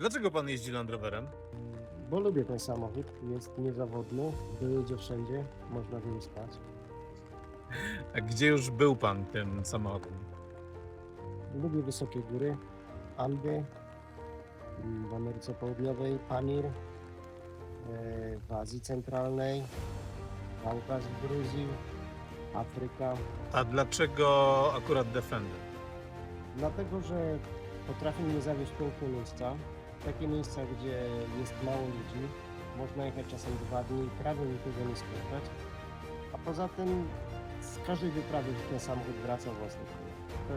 Dlaczego pan jeździ Land Roverem? Bo lubię ten samochód, jest niezawodny, dojedzie wszędzie, można w nim spać. A gdzie już był pan tym samochodem? Lubię wysokie góry, Andy, mm, w Ameryce Południowej, Pamir, e, w Azji Centralnej, Kaukaz w Gruzji, Afryka. A dlaczego akurat Defender? Dlatego, że potrafi mnie zawieźć w piękne miejsca, takie miejsca, gdzie jest mało ludzi, można jechać czasem dwa dni, prawie nikogo nie spotkać, a poza tym z każdej wyprawy ten samochód wraca własny. To